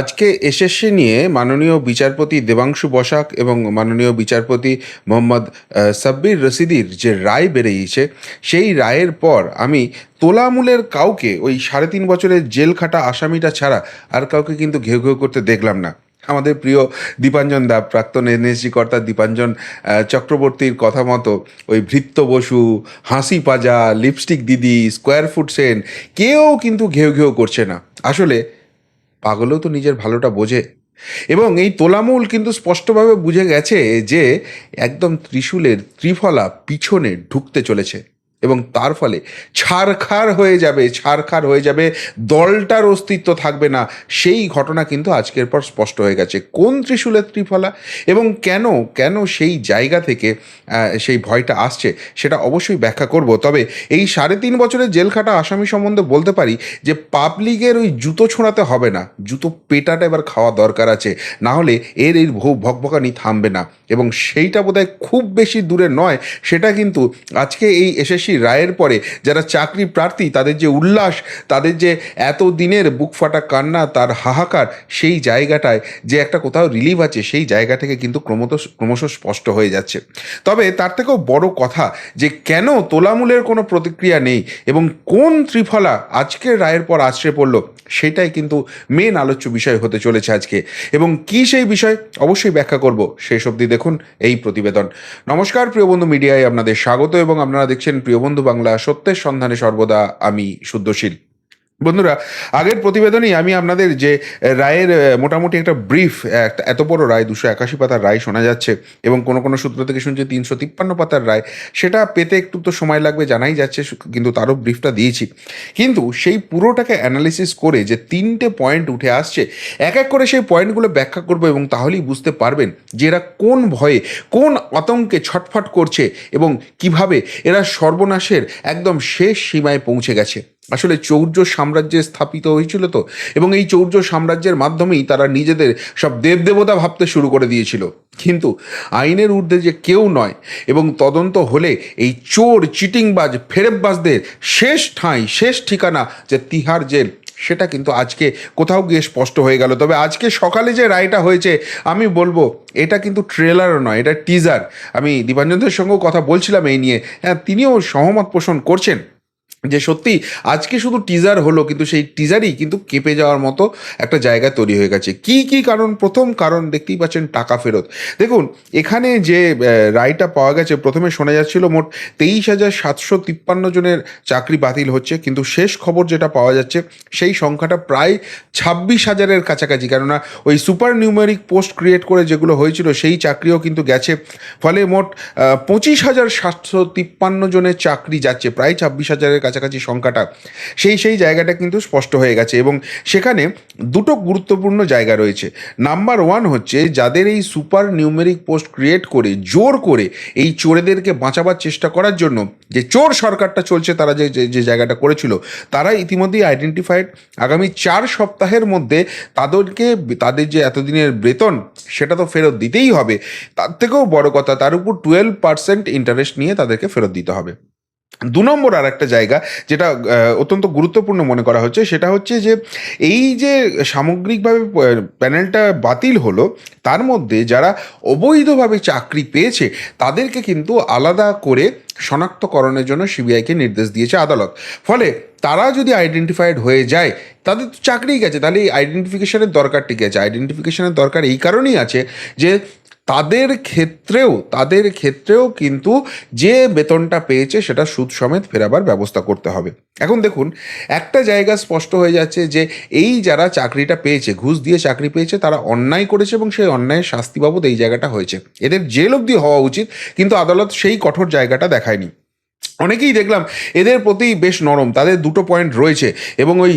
আজকে এসএসসি নিয়ে মাননীয় বিচারপতি দেবাংশু বসাক এবং মাননীয় বিচারপতি মোহাম্মদ সাব্বির রশিদির যে রায় বেরিয়েছে, সেই রায়ের পর আমি তোলামূলের কাউকে ওই সাড়ে তিন বছরের জেল খাটা আসামিটা ছাড়া আর কাউকে কিন্তু ঘেউ ঘেউ করতে দেখলাম না। আমাদের প্রিয় দীপাঞ্জন দা, প্রাক্তন এনএসজি কর্তা দীপাঞ্জন চক্রবর্তীর কথা মতো ওই ভৃত্য বসু, হাসি পাজা, লিপস্টিক দিদি, স্কোয়ার ফুট সেন, কেউ কিন্তু ঘেউ ঘেউ করছে না। আসলে পাগলও তো নিজের ভালোটা বোঝে। এবং এই তোলামূল কিন্তু স্পষ্টভাবে বুঝে গেছে যে একদম ত্রিশূলের ত্রিফলা পিছনে ঢুকতে চলেছে। এবং তার ফলে ছারখার হয়ে যাবে, ছারখার হয়ে যাবে, দলটার অস্তিত্ব থাকবে না। সেই ঘটনা কিন্তু আজকের পর স্পষ্ট হয়ে গেছে। কোন ত্রিশূলের ত্রিফলা এবং কেন কেন সেই জায়গা থেকে সেই ভয়টা আসছে সেটা অবশ্যই ব্যাখ্যা করব। তবে এই সাড়ে তিন বছরের জেল খাটা আসামি সম্বন্ধে বলতে পারি যে পাবলিকের ওই জুতো ছোঁড়াতে হবে না। জুতো পেটাটা এবার খাওয়া দরকার আছে। না হলে এর এই ভকভকানি থামবে না। এবং সেইটা বোধহয় খুব বেশি দূরে নয়, সেটা কিন্তু আজকে এই এসএসসি রায়ের পরে যারা চাকরি প্রার্থী, তাদের যে উল্লাস, তাদের যে এত দিনের বুক ফাটা কান্না, তার হাহাকার, সেই জায়গাটায় যে একটা কোথাও রিলিভ আছে, সেই জায়গা থেকে কিন্তু ক্রমত, ক্রমশ স্পষ্ট হয়ে যাচ্ছে। তবে তার থেকেও বড় কথা যে কেন তোলামূলের কোনো প্রতিক্রিয়া নেই এবং কোন ত্রিফলা আজকের রায়ের পর আছড়ে পড়ল, সেটাই কিন্তু মেন আলোচ্য বিষয় হতে চলেছে আজকে। এবং কি সেই বিষয়, অবশ্যই ব্যাখ্যা করব। শেষ অবধি দেখুন এই প্রতিবেদন। নমস্কার, প্রিয় বন্ধু মিডিয়ায় আপনাদের স্বাগত এবং আপনারা দেখছেন প্রিয় বন্ধু বাংলা সত্যের সন্ধানে সর্বদা আমি শুদ্ধশীল। বন্ধুরা, আগের প্রতিবেদনেই আমি আপনাদের যে রায়ের মোটামুটি একটা ব্রিফ একটা এত বড় রায়, দুশো একাশি পাতার রায় শোনা যাচ্ছে এবং কোনো কোনো সূত্র থেকে শুনছি তিনশো তিপ্পান্ন পাতার রায়, সেটা পেতে একটু তো সময় লাগবে, জানাই যাচ্ছে কিন্তু তারও ব্রিফটা দিয়েছি। কিন্তু সেই পুরোটাকে অ্যানালিসিস করে যে তিনটে পয়েন্ট উঠে আসছে, এক এক করে সেই পয়েন্টগুলো ব্যাখ্যা করব এবং তাহলেই বুঝতে পারবেন যে এরা কোন ভয়ে, কোন আতঙ্কে ছটফট করছে এবং কীভাবে এরা সর্বনাশের একদম শেষ সীমায় পৌঁছে গেছে। আসলে চৌর্য সাম্রাজ্যে স্থাপিত হয়েছিল তো, এবং এই চৌর্য সাম্রাজ্যের মাধ্যমেই তারা নিজেদের সব দেবদেবতা ভাবতে শুরু করে দিয়েছিল। কিন্তু আইনের ঊর্ধ্বে যে কেউ নয়, এবং তদন্ত হলে এই চোর, চিটিংবাজ, ফেরেববাজদের শেষ ঠাঁই, শেষ ঠিকানা যে তিহার জেল, সেটা কিন্তু আজকে কোথাও গিয়ে স্পষ্ট হয়ে গেল। তবে আজকে সকালে যে রায়টা হয়েছে, আমি বলব, এটা কিন্তু ট্রেলারও নয়, এটা টিজার আমি দীপাঞ্জনদের সঙ্গেও কথা বলছিলাম এই নিয়ে। হ্যাঁ তিনিও সহমত পোষণ করছেন। যে সত্যি আজকে শুধু টিজার হলো, কিন্তু সেই টিজারই কিন্তু কেঁপে যাওয়ার মতো একটা জায়গা তৈরি হয়ে গেছে। কি কি কারণ? প্রথম কারণ দেখতেই পাচ্ছেন টাকা ফেরত। দেখুন, এখানে যে রায়টা পাওয়া গেছে, প্রথমে শোনা যাচ্ছিল মোট তেইশ হাজার সাতশো তিপ্পান্ন জনের চাকরি বাতিল হচ্ছে, কিন্তু শেষ খবর যেটা পাওয়া যাচ্ছে, সেই সংখ্যাটা প্রায় ছাব্বিশ হাজারের কাছাকাছি। কেননা, ওই সুপার নিউমেরিক পোস্ট ক্রিয়েট করে যেগুলো হয়েছিল, সেই চাকরিও কিন্তু গেছে। ফলে মোট পঁচিশ হাজার সাতশো তিপ্পান্ন জনের চাকরি যাচ্ছে, প্রায় ছাব্বিশ হাজারের কাছাকাছি সংখ্যাটা, সেই সেই জায়গাটা কিন্তু স্পষ্ট হয়ে গেছে এবং সেখানে দুটো গুরুত্বপূর্ণ জায়গা রয়েছে। নাম্বার ওয়ান হচ্ছে যাদের এই সুপার নিউমেরিক পোস্ট ক্রিয়েট করে, জোর করে এই চোরেদেরকে বাঁচাবার চেষ্টা করার জন্য যে চোর সরকারটা চলছে, তারা যে, যে- জায়গাটা করেছিল, তারা ইতিমধ্যেই আইডেন্টিফাইড আগামী চার সপ্তাহের মধ্যে তাদেরকে, তাদের যে এতদিনের বেতন, সেটা তো ফেরত দিতেই হবে। তার থেকেও বড় কথা, তার উপর টুয়েলভ পার্সেন্ট ইন্টারেস্ট নিয়ে তাদেরকে ফেরত দিতে হবে। দু নম্বর আর একটা জায়গা যেটা অত্যন্ত গুরুত্বপূর্ণ মনে করা হচ্ছে, সেটা হচ্ছে যে এই যে সামগ্রিকভাবে প্যানেলটা বাতিল হলো, তার মধ্যে যারা অবৈধভাবে চাকরি পেয়েছে, তাদেরকে কিন্তু আলাদা করে শনাক্তকরণের জন্য সিবিআইকে নির্দেশ দিয়েছে আদালত। ফলে তারা যদি আইডেন্টিফাইড হয়ে যায়, তাদের তো চাকরিই গেছে, তাহলে এই আইডেন্টিফিকেশনের দরকার ঠিক আছে? আইডেন্টিফিকেশনের দরকার এই কারণেই আছে যে তাদের ক্ষেত্রেও তাদের ক্ষেত্রেও কিন্তু যে বেতনটা পেয়েছে সেটা সুদ সমেত ফেরাবার ব্যবস্থা করতে হবে। এখন দেখুন, একটা জায়গা স্পষ্ট হয়ে যাচ্ছে যে এই যারা চাকরিটা পেয়েছে, ঘুষ দিয়ে চাকরি পেয়েছে, তারা অন্যায় করেছে এবং সেই অন্যায়ের শাস্তি বাবদ এই জায়গাটা হয়েছে। এদের জেল অবধি হওয়া উচিত, কিন্তু আদালত সেই কঠোর জায়গাটা দেখায়নি। অনেকেই দেখলাম এদের প্রতি বেশ নরম, তাদের দুটো পয়েন্ট রয়েছে এবং ওই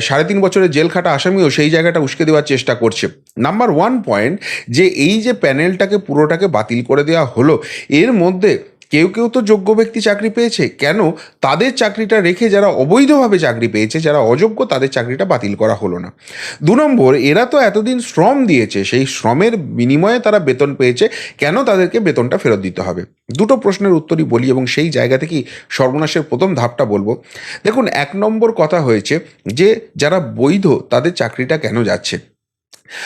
সাড়ে তিন বছরের জেল খাটা আসামিও সেই জায়গাটা উস্কে দেওয়ার চেষ্টা করছে। নাম্বার ওয়ান পয়েন্ট যে এই যে প্যানেলটাকে পুরোটাকে বাতিল করে দেওয়া হলো, এর মধ্যে কেউ কেউ তো যোগ্য ব্যক্তি চাকরি পেয়েছে। কেন? তাদের চাকরিটা রেখে যারা অবৈধভাবে চাকরি পেয়েছে, যারা অযোগ্য, তাদের চাকরিটা বাতিল করা হলো না। দু নম্বর, এরা তো এতদিন শ্রম দিয়েছে, সেই শ্রমের বিনিময়ে তারা বেতন পেয়েছে, কেন তাদেরকে বেতনটা ফেরত দিতে হবে? দুটো প্রশ্নের উত্তরই বলি, এবং সেই জায়গা থেকেই সর্বনাশের প্রথম ধাপটা বলব। দেখুন, এক নম্বর কথা হয়েছে যে, যারা বৈধ, তাদের চাকরিটা কেন যাচ্ছে?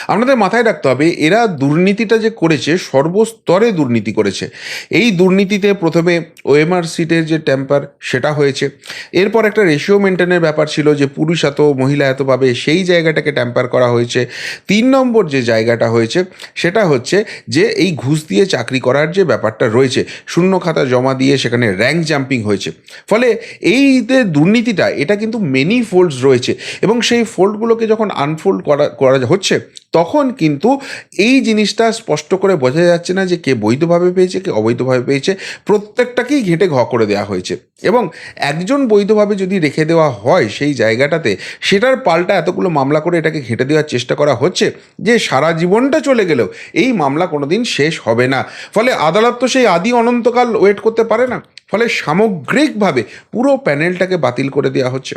আপনাদের মাথায় রাখতে হবে, এরা দুর্নীতিটা যে করেছে, সর্বস্তরে দুর্নীতি করেছে। এই দুর্নীতিতে প্রথমে ওএমআর সিটের যে টেম্পার সেটা হয়েছে। এরপর একটা রেশিও মেনটেনের ব্যাপার ছিল যে পুরুষ এত, মহিলা এত পাবে, সেই জায়গাটাকে ট্যাম্পার করা হয়েছে। তিন নম্বর যে জায়গাটা হয়েছে, সেটা হচ্ছে যে এই ঘুষ দিয়ে চাকরি করার যে ব্যাপারটা রয়েছে, শূন্য খাতা জমা দিয়ে সেখানে র্যাঙ্ক জাম্পিং হয়েছে। ফলে এই যে দুর্নীতিটা, এটা কিন্তু মেনি ফোল্ডস রয়েছে। এবং সেই ফোল্ডগুলোকে যখন আনফোল্ড করা করা হচ্ছে তখন কিন্তু এই জিনিসটা স্পষ্ট করে বোঝা যাচ্ছে না যে কে বৈধভাবে পেয়েছে, কে অবৈধভাবে পেয়েছে। প্রত্যেকটাকেই ঘেঁটে ঘ করে দেওয়া হয়েছে। এবং একজন বৈধভাবে যদি রেখে দেওয়া হয় সেই জায়গাটাতে, সেটার পাল্টা এতগুলো মামলা করে এটাকে ঘেঁটে দেওয়ার চেষ্টা করা হচ্ছে যে সারা জীবনটা চলে গেলেও এই মামলা কোনোদিন শেষ হবে না। ফলে আদালত তো সেই আদি অনন্তকাল ওয়েট করতে পারে না। ফলে সামগ্রিকভাবে পুরো প্যানেলটাকে বাতিল করে দেওয়া হচ্ছে।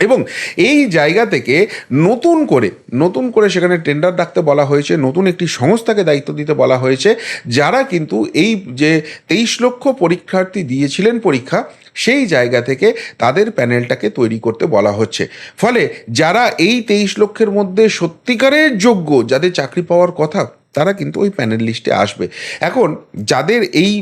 এবং এই জায়গা থেকে নতুন করে নতুন করে সেখানে টেন্ডার ডাকতে বলা হয়েছে, নতুন একটি সংস্থাকে দায়িত্ব দিতে বলা হয়েছে, যারা কিন্তু এই যে তেইশ লক্ষ পরীক্ষার্থী দিয়েছিলেন পরীক্ষা, সেই জায়গা থেকে তাদের প্যানেলটাকে তৈরি করতে বলা হচ্ছে। ফলে যারা এই তেইশ লক্ষের মধ্যে সত্যিকারের যোগ্য, যাদের চাকরি পাওয়ার কথা, তারা কিন্তু ওই প্যানেল লিস্টে আসবে। এখন যাদের এই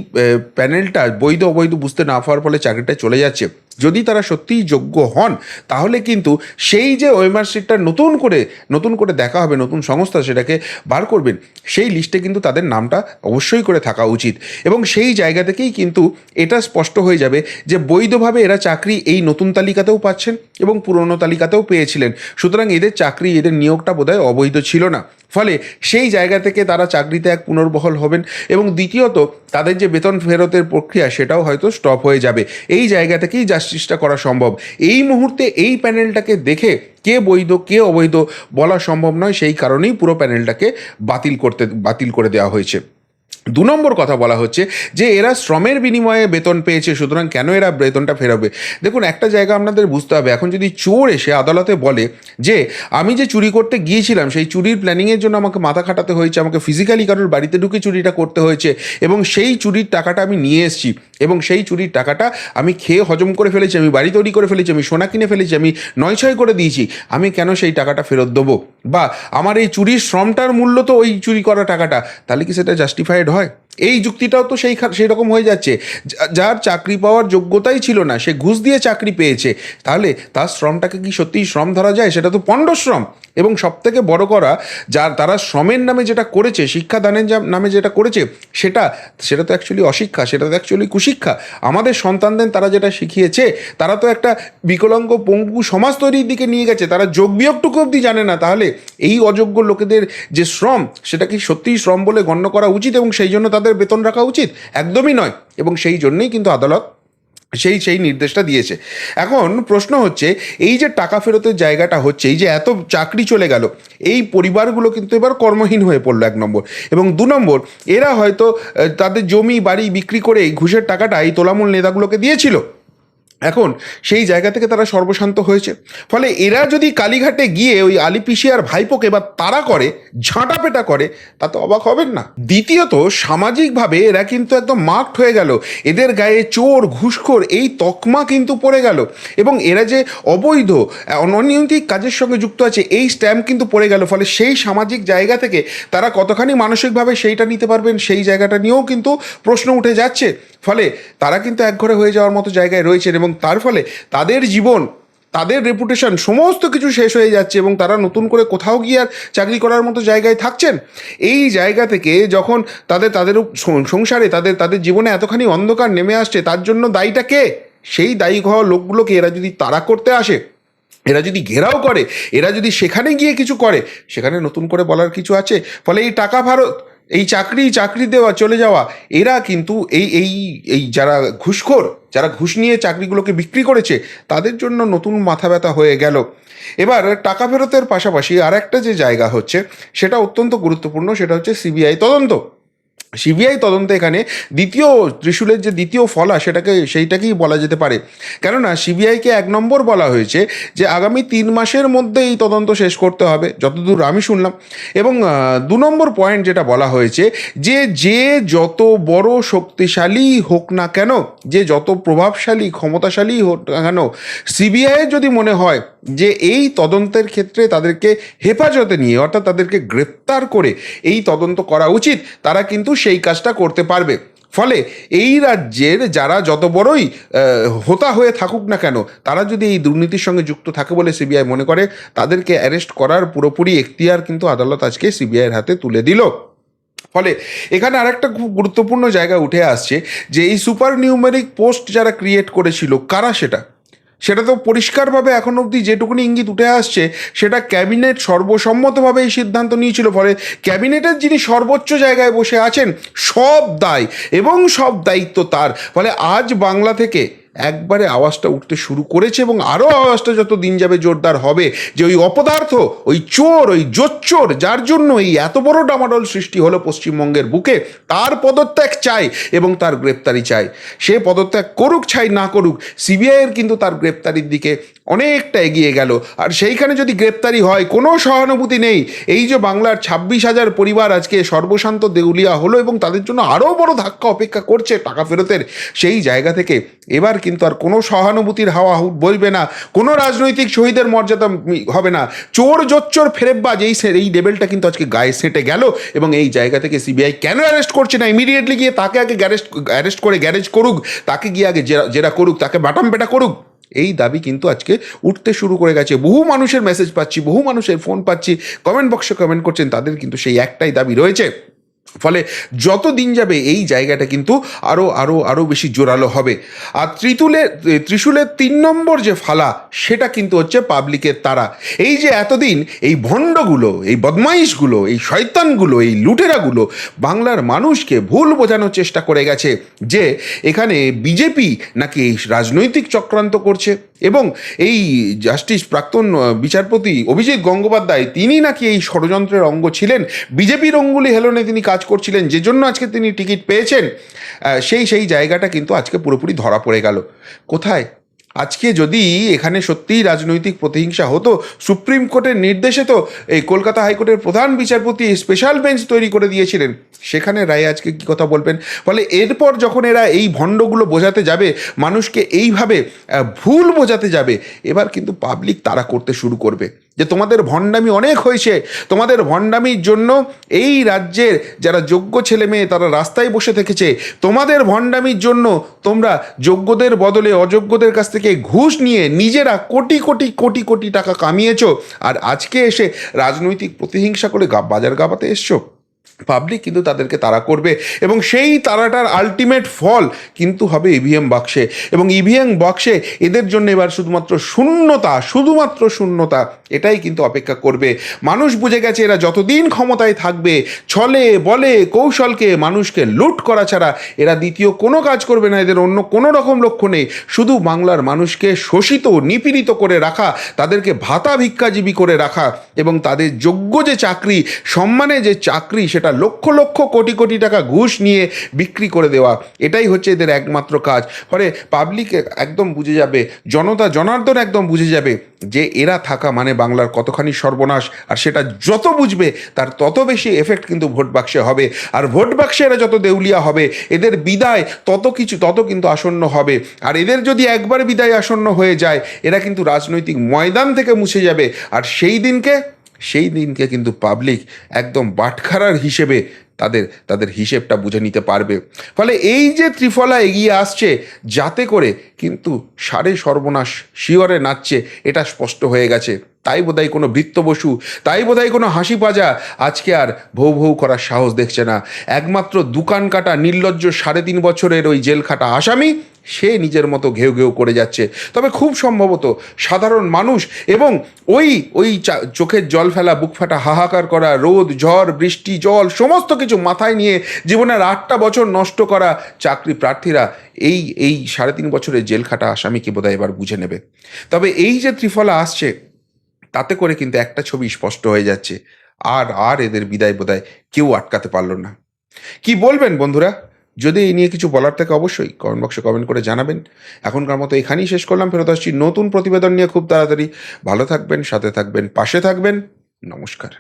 প্যানেলটা বৈধ অবৈধ বুঝতে না পাওয়ার ফলে চাকরিটা চলে যাচ্ছে যদি তারা সত্যিই যোগ্য হন, তাহলে কিন্তু সেই যে ওয়েমার সিটটা নতুন করে নতুন করে দেখা হবে, নতুন সংস্থা সেটাকে বার করবেন, সেই লিস্টে কিন্তু তাদের নামটা অবশ্যই করে থাকা উচিত। এবং সেই জায়গা থেকেই কিন্তু এটা স্পষ্ট হয়ে যাবে যে বৈধভাবে এরা চাকরি এই নতুন তালিকাতেও পাচ্ছেন এবং পুরনো তালিকাতেও পেয়েছিলেন। সুতরাং এদের চাকরি, এদের নিয়োগটা বোধহয় অবৈধ ছিল না। ফলে সেই জায়গা থেকে তারা চাকরিতে এক পুনর্বহল হবেন এবং দ্বিতীয়ত তাদের যে বেতন ফেরতের প্রক্রিয়া সেটাও হয়তো স্টপ হয়ে যাবে। এই জায়গা থেকেই জাস্টিসটা করা সম্ভব। এই মুহূর্তে এই প্যানেলটাকে দেখে কে বৈধ, কে অবৈধ বলা সম্ভব নয়, সেই কারণেই পুরো প্যানেলটাকে বাতিল করতে, বাতিল করে দেওয়া হয়েছে। দু নম্বর কথা বলা হচ্ছে যে এরা শ্রমের বিনিময়ে বেতন পেয়েছে, সুতরাং কেন এরা বেতনটা ফেরাবে? দেখুন, একটা জায়গা আপনাদের বুঝতে হবে। এখন যদি চোর এসে আদালতে বলে যে, আমি যে চুরি করতে গিয়েছিলাম, সেই চুরির প্ল্যানিংয়ের জন্য আমাকে মাথা খাটাতে হয়েছে, আমাকে ফিজিক্যালি কারোর বাড়িতে ঢুকে চুরিটা করতে হয়েছে, এবং সেই চুরির টাকাটা আমি নিয়ে এসেছি, এবং সেই চুরির টাকাটা আমি খেয়ে হজম করে ফেলেছি, আমি বাড়ি তৈরি করে ফেলেছি, আমি সোনা কিনে ফেলেছি, আমি নয় ছয় করে দিয়েছি, আমি কেন সেই টাকাটা ফেরত দেবো? বা আমার এই চুরির শ্রমটার মূল্য তো ওই চুরি করা টাকাটা, তাহলে কি সেটা জাস্টিফাইড হয়? এই যুক্তিটাও তো সেই সেই রকম হয়ে যাচ্ছে। যার চাকরি পাওয়ার যোগ্যতাই ছিল না, সে ঘুষ দিয়ে চাকরি পেয়েছে। তাহলে তার শ্রমটাকে কি সত্যিই শ্রম ধরা যায়? সেটা তো পণ্ডশ্রম এবং সব থেকে বড় করা, যার তারা শ্রমের নামে যেটা করেছে, শিক্ষাদানের নামে যেটা করেছে, সেটা সেটা তো অ্যাকচুয়ালি অশিক্ষা, সেটা তো অ্যাকচুয়ালি কুশিক্ষা। আমাদের সন্তানদের তারা যেটা শিখিয়েছে, তারা তো একটা বিকলাঙ্গ, পঙ্গু সমাজ তৈরির দিকে নিয়ে গেছে। তারা যোগ বিয়োগটুকু অবধি জানে না। তাহলে এই অযোগ্য লোকেদের যে শ্রম, সেটা কি সত্যিই শ্রম বলে গণ্য করা উচিত? এবং সেই জন্য তাদের বেতন রাখা উচিত? একদমই নয়। এবং সেই জন্যেই কিন্তু আদালত সেই সেই নির্দেশটা দিয়েছে। এখন প্রশ্ন হচ্ছে, এই যে টাকা ফেরতের জায়গাটা হচ্ছে, এই যে এত চাকরি চলে গেল, এই পরিবারগুলো কিন্তু এবার কর্মহীন হয়ে পড়ল এক নম্বর। এবং দু নম্বর, এরা হয়তো তাদের জমি, বাড়ি বিক্রি করে ঘুষের টাকাটা এই তোলামূল নেতাগুলোকে দিয়েছিল। এখন সেই জায়গা থেকে তারা সর্বশান্ত হয়েছে। ফলে এরা যদি কালীঘাটে গিয়ে ওই আলি পিসিয়ার ভাইপোকে বা তারা করে ঝাঁটাপেটা করে, তাতে অবাক হবেন না? দ্বিতীয়ত, সামাজিকভাবে এরা কিন্তু একদম মার্কড হয়ে গেল। এদের গায়ে চোর, ঘুষখোর এই তকমা কিন্তু পড়ে গেল। এবং এরা যে অবৈধ অনৈতিক কাজের সঙ্গে যুক্ত আছে, এই স্ট্যাম্প কিন্তু পড়ে গেল। ফলে সেই সামাজিক জায়গা থেকে তারা কতখানি মানসিকভাবে সেইটা নিতে পারবেন, সেই জায়গাটা নিয়েও কিন্তু প্রশ্ন উঠে যাচ্ছে। ফলে তারা কিন্তু একঘরে হয়ে যাওয়ার মতো জায়গায় রয়েছেন এবং তার ফলে তাদের জীবন, তাদের রেপুটেশন সমস্ত কিছু শেষ হয়ে যাচ্ছে এবং তারা নতুন করে কোথাও গিয়ে আর চাকরি করার মতো জায়গায় থাকছেন। এই জায়গা থেকে যখন তাদের তাদের সংসারে তাদের তাদের জীবনে এতখানি অন্ধকার নেমে আসছে, তার জন্য দায়ীটা কে? সেই দায়ী হওয়া লোকগুলোকে এরা যদি তারা করতে আসে, এরা যদি ঘেরাও করে, এরা যদি সেখানে গিয়ে কিছু করে, সেখানে নতুন করে বলার কিছু আছে? ফলে এই টাকা ভারত এই চাকরি চাকরি দেওয়া, চলে যাওয়া, এরা কিন্তু এই এই এই যারা ঘুষখোর, যারা ঘুষ নিয়ে চাকরিগুলোকে বিক্রি করেছে, তাদের জন্য নতুন মাথা ব্যথা হয়ে গেল। এবার টাকা ফেরতের পাশাপাশি আর একটা যে জায়গা হচ্ছে, সেটা অত্যন্ত গুরুত্বপূর্ণ, সেটা হচ্ছে সিবিআই তদন্ত। সিবিআই তদন্ত এখানে দ্বিতীয় ত্রিশূলের যে দ্বিতীয় ফলা সেটাকে, সেইটাকেই বলা যেতে পারে। কেননা সিবিআইকে এক নম্বর বলা হয়েছে যে আগামী তিন মাসের মধ্যে এই তদন্ত শেষ করতে হবে, যতদূর আমি শুনলাম। এবং দু নম্বর পয়েন্ট যেটা বলা হয়েছে যে যে যত বড় শক্তিশালী হোক না কেন, যে যত প্রভাবশালী, ক্ষমতাশালী হোক না কেন সিবিআই যদি মনে হয় যে এই তদন্তের ক্ষেত্রে তাদেরকে হেফাজতে নিয়ে, অর্থাৎ তাদেরকে গ্রেপ্তার করে এই তদন্ত করা উচিত, তারা কিন্তু সেই কাজটা করতে পারবে। ফলে এই রাজ্যের যারা যত বড়ই হোতা হয়ে থাকুক না কেন, তারা যদি এই দুর্নীতির সঙ্গে যুক্ত থাকে বলে সিবিআই মনে করে, তাদেরকে অ্যারেস্ট করার পুরোপুরি এখতিয়ার কিন্তু আদালত আজকে সিবিআইয়ের হাতে তুলে দিল। ফলে এখানে আরেকটা খুব গুরুত্বপূর্ণ জায়গা উঠে আসছে যে, এই সুপার নিউমেরিক পোস্ট যারা ক্রিয়েট করেছিল, কারা সেটা? সেটা তো পরিষ্কারভাবে এখন অবধি যেটুকুনি ইঙ্গিত উঠে আসছে, সেটা ক্যাবিনেট সর্বসম্মতভাবে এই সিদ্ধান্ত নিয়েছিল। ফলে ক্যাবিনেটের যিনি সর্বোচ্চ জায়গায় বসে আছেন, সব দায় এবং সব দায়িত্ব তার। ফলে আজ বাংলা থেকে একবারে আওয়াজটা উঠতে শুরু করেছে এবং আরও আওয়াজটা যত দিন যাবে জোরদার হবে যে ওই অপদার্থ, ওই চোর, ওই জোচ্চোর, যার জন্য এই এত বড় ডামাডোল সৃষ্টি হলো পশ্চিমবঙ্গের বুকে, তার পদত্যাগ চাই এবং তার গ্রেপ্তারি চাই। সে পদত্যাগ করুক চাই না করুক সিবিআইয়ের কিন্তু তার গ্রেপ্তারির দিকে অনেকটা এগিয়ে গেল। আর সেইখানে যদি গ্রেপ্তারি হয়, কোনো সহানুভূতি নেই। এই যে বাংলার ছাব্বিশ হাজার পরিবার আজকে সর্বশান্ত দেউলিয়া হলো এবং তাদের জন্য আরও বড় ধাক্কা অপেক্ষা করছে টাকা ফেরতের, সেই জায়গা থেকে এবার কিন্তু আর কোনো সহানুভূতির হাওয়া বইবে না। কোনো রাজনৈতিক শহীদের মর্যাদা হবে না। চোর জোচ্চোর ফেরেববাজ, এই এই লেভেলটা কিন্তু আজকে গায়ে সেঁটে গেল এবং এই জায়গা থেকে সিবিআই কেন অ্যারেস্ট করছে না? ইমিডিয়েটলি গিয়ে তাকে আগে গ্যারেস্ট অ্যারেস্ট করে গ্যারেজ করুক, তাকে গিয়ে আগে জেরা জেরা করুক, তাকে বাটাম পেটা করুক। এই দাবি কিন্তু আজকে উঠতে শুরু করে গেছে। বহু মানুষের মেসেজ পাচ্ছি, বহু মানুষের ফোন পাচ্ছি। কমেন্ট বক্সে কমেন্ট করছেন, তাদের কিন্তু সেই একটাই দাবি রয়েছে। ফলে যত দিন যাবে এই জায়গাটা কিন্তু আরও আরও আরও বেশি জোরালো হবে। আর ত্রিতুলে, ত্রিশূলের তিন নম্বর যে ফালা, সেটা কিন্তু হচ্ছে পাবলিকের তারা। এই যে এতদিন এই ভণ্ডগুলো, এই বদমাইশগুলো, এই শয়তানগুলো, এই লুটেরাগুলো বাংলার মানুষকে ভুল বোঝানোর চেষ্টা করে গেছে যে এখানে বিজেপি নাকি এই রাজনৈতিক চক্রান্ত করছে এবং এই জাস্টিস প্রাক্তন বিচারপতি অভিজিৎ গঙ্গোপাধ্যায়, তিনি নাকি এই ষড়যন্ত্রের অঙ্গ ছিলেন। বিজেপির অঙ্গুলি হেলনে তিনি কাজ করছিলেন, যে জন্য আজকে তিনি টিকিট পেয়েছেন সেই সেই জায়গাটা কিন্তু আজকে পুরোপুরি ধরা পড়ে গেল। কোথায়? আজকে যদি এখানে সত্যিই রাজনৈতিক প্রতিহিংসা হতো, সুপ্রিম কোর্টের নির্দেশে তো এই কলকাতা হাইকোর্টের প্রধান বিচারপতি স্পেশাল বেঞ্চ তৈরি করে দিয়েছিলেন। সেখানে রায় আজকে কি কথা বলবেন? ফলে এরপর যখন এরা এই ভণ্ডগুলো বোঝাতে যাবে, মানুষকে এইভাবে ভুল বোঝাতে যাবে, এবার কিন্তু পাবলিক তারা করতে শুরু করবে। যে তোমাদের ভণ্ডামি অনেক হয়েছে, তোমাদের ভণ্ডামির জন্য এই রাজ্যের যারা যোগ্য ছেলে মেয়ে তারা রাস্তায় বসে থেকেছে, তোমাদের ভণ্ডামির জন্য তোমরা যোগ্যদের বদলে অযোগ্যদের কাছ থেকে ঘুষ নিয়ে নিজেরা কোটি কোটি কোটি কোটি টাকা কামিয়েছ। আর আজকে এসে রাজনৈতিক প্রতিহিংসা করে বাজার গাবাতে এসছো। পাবলিক কিন্তু তাদেরকে তারা করবে এবং সেই তারাটার আলটিমেট ফল কিন্তু হবে ইভিএম বাক্সে এবং ইভিএম বাক্সে এদের জন্য এবার শুধুমাত্র শূন্যতা শুধুমাত্র শূন্যতা, এটাই কিন্তু অপেক্ষা করবে। মানুষ বুঝে গেছে এরা যতদিন ক্ষমতায় থাকবে, ছলে, বলে, কৌশলকে মানুষকে লুট করা ছাড়া এরা দ্বিতীয় কোনো কাজ করবে না, এদের অন্য কোনো রকম লক্ষ্য নেই। শুধু বাংলার মানুষকে শোষিত, নিপীড়িত করে রাখা, তাদেরকে ভাতা ভিক্ষাজীবী করে রাখা এবং তাদের যোগ্য যে চাকরি, সম্মানে যে চাকরি, সেটা লক্ষ লক্ষ কোটি কোটি টাকা ঘুষ নিয়ে বিক্রি করে দেওয়া। এটাই হচ্ছে এদের একমাত্র কাজ। ফলে পাবলিক একদম বুঝে যাবে, জনতা জনার্দন একদম বুঝে যাবে যে এরা থাকা মানে বাংলার কতখানি সর্বনাশ। আর সেটা যত বুঝবে, তার তত বেশি এফেক্ট কিন্তু ভোট বাক্সে হবে। আর ভোট বাক্সে এরা যত দেউলিয়া হবে, এদের বিদায় তত কিছু, তত কিন্তু আসন্ন হবে। আর এদের যদি একবার বিদায় আসন্ন হয়ে যায়, এরা কিন্তু রাজনৈতিক ময়দান থেকে মুছে যাবে। আর সেই দিনকে সেই দিনকে কিন্তু পাবলিক একদম বাটখারার হিসেবে তাদের তাদের হিসেবটা বুঝে নিতে পারবে। ফলে এই যে ত্রিফলা এগিয়ে আসছে, যাতে করে কিন্তু সারে সর্বনাশ শিওরে নাচছে, এটা স্পষ্ট হয়ে গেছে। তাই বোধহয় কোনো বৃত্ত বসু, তাই বোধহয় কোনো হাসি পাজা আজকে আর ভৌ ভৌ করার সাহস দেখছে না। একমাত্র দোকান কাটা নির্লজ্জ সাড়ে তিন বছরের ওই জেল খাটা আসামি, সে নিজের মতো ঘেউ ঘেউ করে যাচ্ছে। তবে খুব সম্ভবত সাধারণ মানুষ এবং ওই ওই চোখের জল ফেলা, বুক ফাটা হাহাকার করা, রোদ, ঝড়, বৃষ্টি, জল, সমস্ত কিছু মাথায় নিয়ে জীবনের আটটা বছর নষ্ট করা চাকরি প্রার্থীরা এই এই সাড়ে তিন বছরের জেল খাটা আসামিকে বোধহয় এবার বুঝে নেবে। তবে এই যে ত্রিফলা আসছে, তাতে করে কিন্তু একটা ছবি স্পষ্ট হয়ে যাচ্ছে। আর আর এদের বিদায় বোধহয় কেউ আটকাতে পারল না। কি বলবেন বন্ধুরা? যদি এই নিয়ে কিছু বলার থাকে অবশ্যই কমেন্ট বক্সে কমেন্ট করে জানাবেন। এখনকার মতো এখানেই শেষ করলাম। ফেরত আসছি নতুন প্রতিবেদন নিয়ে খুব তাড়াতাড়ি। ভালো থাকবেন, সাথে থাকবেন, পাশে থাকবেন। নমস্কার।